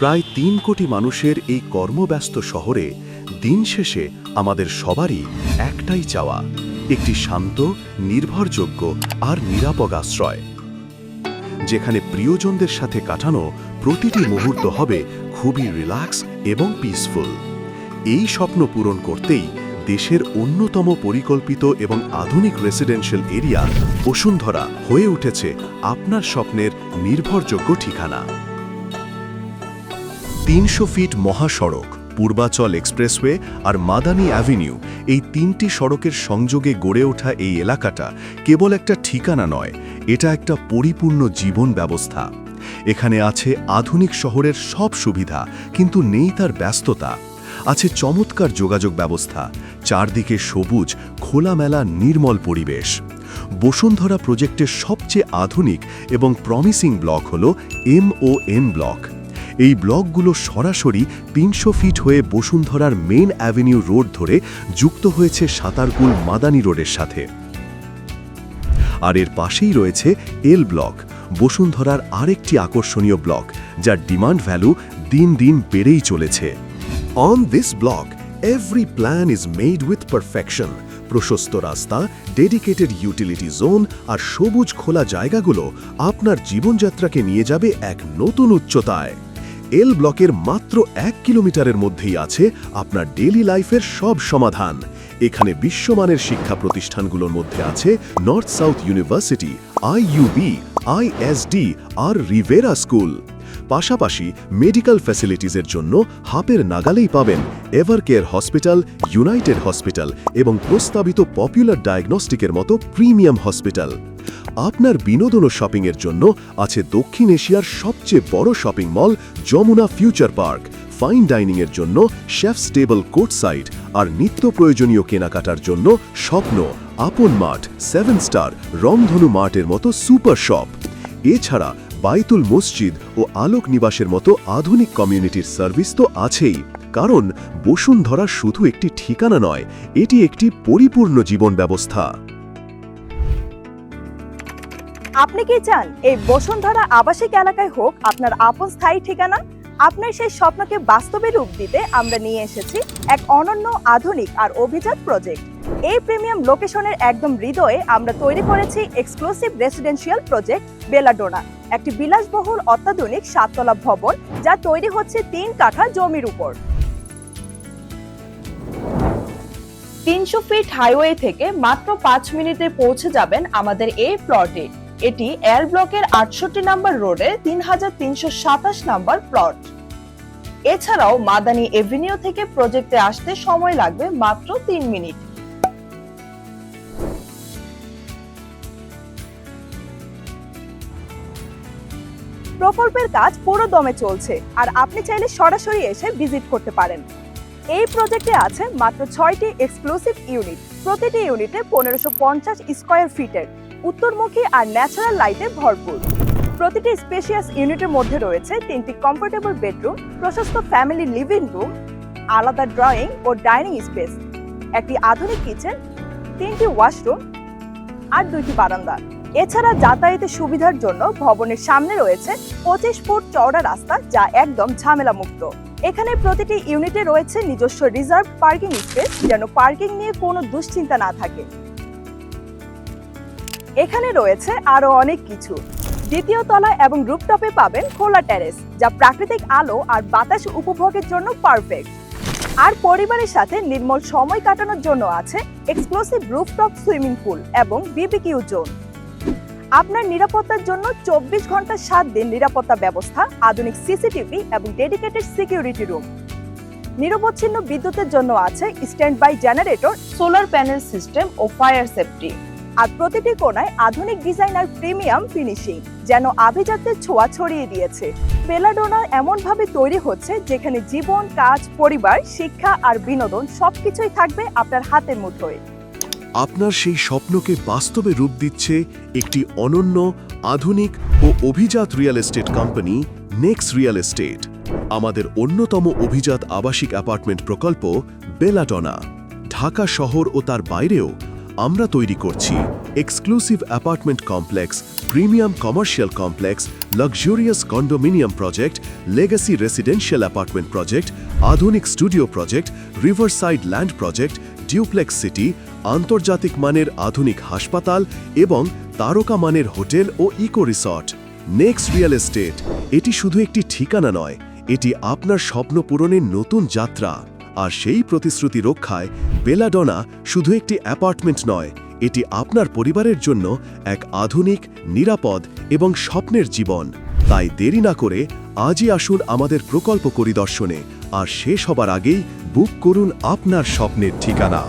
প্রায় তিন কোটি মানুষের এই কর্মব্যস্ত শহরে দিন শেষে আমাদের সবারই একটাই চাওয়া, একটি শান্ত, নির্ভরযোগ্য আর নিরাপদ আশ্রয়। যেখানে প্রিয়জনদের সাথে কাটানো প্রতিটি মুহূর্ত হবে খুবই রিল্যাক্স এবং পিসফুল। এই স্বপ্ন পূরণ করতেই দেশের অন্যতম পরিকল্পিত এবং আধুনিক রেসিডেন্সিয়াল এরিয়া বসুন্ধরা হয়ে উঠেছে আপনার স্বপ্নের নির্ভরযোগ্য ঠিকানা। তিনশো ফিট মহাসড়ক, পূর্বাচল এক্সপ্রেসওয়ে আর মাদানি অ্যাভিনিউ এই তিনটি সড়কের সংযোগে গড়ে ওঠা এই এলাকাটা কেবল একটা ঠিকানা নয়, এটা একটা পরিপূর্ণ জীবন ব্যবস্থা। এখানে আছে আধুনিক শহরের সব সুবিধা, কিন্তু নেই তার ব্যস্ততা। আছে চমৎকার যোগাযোগ ব্যবস্থা, চারদিকে সবুজ, খোলামেলা, নির্মল পরিবেশ। বসুন্ধরা প্রজেক্টের সবচেয়ে আধুনিক এবং প্রমিসিং ব্লক হল এমওএন ব্লক এই ব্লকগুলো সরাসরি তিনশো ফিট হয়ে বসুন্ধরার মেন অ্যাভিনিউ রোড ধরে যুক্ত হয়েছে সাতারকুল মাদানী রোডের সাথে। আর এর পাশেই রয়েছে এল ব্লক, বসুন্ধরার আরেকটি আকর্ষণীয় ব্লক, যার ডিমান্ড ভ্যালু দিন দিন বেড়েই চলেছে। On this block every plan is made with perfection প্রশস্ত রাস্তা ডেডিকেটেড ইউটিলিটি জোন আর সবুজ খোলা জায়গাগুলো আপনার জীবনযাত্রাকে নিয়ে যাবে এক নতুন উচ্চতায়। এল ব্লকের মাত্র এক কিলোমিটারের মধ্যেই আছে আপনার ডেলি লাইফের সব সমাধান। এখানে বিশ্বমানের শিক্ষা প্রতিষ্ঠানগুলোর মধ্যে আছে North South University IUB ISD আর রিভেরা স্কুল পাশাপাশি মেডিকেল ফ্যাসিলিটিসের জন্য হাপের নাগালেই পাবেন Evercare Hospital United Hospital এবং প্রস্তাবিত পপুলার ডায়াগনস্টিকের মতো প্রিমিয়াম হসপিটাল আপনার বিনোদন ও শপিংয়ের জন্য আছে দক্ষিণ এশিয়ার সবচেয়ে বড় shopping mall, Jamuna Future Park. Fine ডাইনিংয়ের জন্য শেফ স্টেবল কোর্ট সাইড আর নিত্য প্রয়োজনীয় কেনাকাটার জন্য স্বপ্ন, আপন মার্ট সেভেন স্টার, রংধনু মার্টের মতো সুপার শপ। এছাড়া বাইতুল মসজিদ ও আলোক নিবাসের মতো আধুনিক কমিউনিটির সার্ভিস তো আছেই। কারণ বসুন্ধরা শুধু একটি ঠিকানা নয়, এটি একটি পরিপূর্ণ জীবন ব্যবস্থা। আপনি কি চান এই বসুন্ধরা আবাসিক এলাকায় হোক আপনার আপন স্থায়ী ঠিকানা? আপনার সেই স্বপ্নকে বাস্তবে রূপ দিতে আমরা নিয়ে এসেছি এক অনন্য আধুনিক আর অভিজাত প্রজেক্ট। এই প্রিমিয়াম লোকেশনের একদম হৃদয়ে আমরা তৈরি করেছি এক্সক্লুসিভ রেসিডেন্সিয়াল প্রজেক্ট বেলাডোনা, একটি বিলাসবহুল অত্যাধুনিক সাততলা ভবন যা তৈরি হচ্ছে তিন কাঠা জমির উপর। তিনশো ফিট হাইওয়ে থেকে মাত্র পাঁচ মিনিটে পৌঁছে যাবেন আমাদের এই প্লটে। এটি এল ব্লকের আটষট্টি নম্বর রোডে তিন হাজার তিনশো সাতাশ নম্বর প্লট। এছাড়াও মাদানী এভিনিউ থেকে প্রজেক্টে আসতে সময় লাগবে মাত্র তিন মিনিট। প্রকল্পের কাজ পুরো দমে চলছে আর আপনি চাইলে সরাসরি এসে ভিজিট করতে পারেন। এই প্রজেক্টে আছে মাত্র ছয়টি এক্সক্লুসিভ ইউনিট। প্রতিটি ইউনিটে পনেরোশো পঞ্চাশ স্কোয়ার ফিটের। উত্তরমুখী আর ন্যাচারাল লাইটে ভরপুর। প্রতিটি স্পেশিয়াস ইউনিটের মধ্যে রয়েছে তিনটি কমফোর্টেবল বেডরুম প্রশস্ত ফ্যামিলি লিভিং রুম আলাদা ড্রয়িং ও ডাইনিং স্পেস একটি আধুনিক কিচেন তিনটি ওয়াশরুম আর দুইটি বারান্দা। এছাড়া যাতায়াতের সুবিধার জন্য ভবনের সামনে রয়েছে পঁচিশ ফুট চওড়া রাস্তা যা একদম ঝামেলা মুক্ত এখানে প্রতিটি ইউনিটে রয়েছে নিজস্ব রিজার্ভ পার্কিং স্পেস যেন পার্কিং নিয়ে কোনো দুশ্চিন্তা না থাকে। এখানে রয়েছে আরও অনেক কিছু। দ্বিতীয় তলা এবং রুপটপে পাবেন খোলা টেরেস যা প্রাকৃতিক আলো আর বাতাস উপভোগের জন্য পারফেক্ট আর পরিবারের সাথে নির্মল সময় কাটানোর জন্য আছে এক্সক্লুসিভ রুফটপ সুইমিং পুল এবং বিবিকিউ জোন আপনার নিরাপত্তার জন্য চব্বিশ ঘণ্টা সাত দিন নিরাপত্তা ব্যবস্থা, আধুনিক সিসিটিভি এবং ডেডিকেটেড সিকিউরিটি রুম নিরবচ্ছিন্ন বিদ্যুতের জন্য আছে standby generator solar panel system ও ফায়ার সেফটি আর প্রতিটি কোণায় আধুনিক ডিজাইন আর প্রিমিয়াম ফিনিশিং, যেন আভিজাত্যের ছোঁয়া ছড়িয়ে দিয়েছে। বেলাডোনা এমনভাবে তৈরি হচ্ছে যেখানে জীবন, কাজ, পরিবার, শিক্ষা আর বিনোদন সবকিছুই থাকবে আপনার হাতের মুঠোয়। আপনার সেই স্বপ্নকে বাস্তবে রূপ দিচ্ছে একটি অনন্য, আধুনিক ও অভিজাত real estate company next real estate. আমাদের অন্যতম অভিজাত আবাসিক অ্যাপার্টমেন্ট প্রকল্প বেলাটনা ঢাকা শহর ও তার বাইরেও আমরা তৈরি করছি exclusive apartment complex premium commercial complex luxurious condominium project legacy residential apartment project আধুনিক studio project riverside land project duplex city আন্তর্জাতিক মানের আধুনিক হাসপাতাল এবং তারকা মানের হোটেল ও eco resort next real estate এটি শুধু একটি ঠিকানা নয়, এটি আপনার স্বপ্ন পূরণের নতুন যাত্রা। আর সেই প্রতিশ্রুতি রক্ষায় বেলাডোনা শুধু একটি অ্যাপার্টমেন্ট নয়, এটি আপনার পরিবারের জন্য এক আধুনিক, নিরাপদ এবং স্বপ্নের জীবন। তাই দেরি না করে আজই আসুন আমাদের প্রকল্প পরিদর্শনে, আর শেষ হবার আগেই বুক করুন আপনার স্বপ্নের ঠিকানা।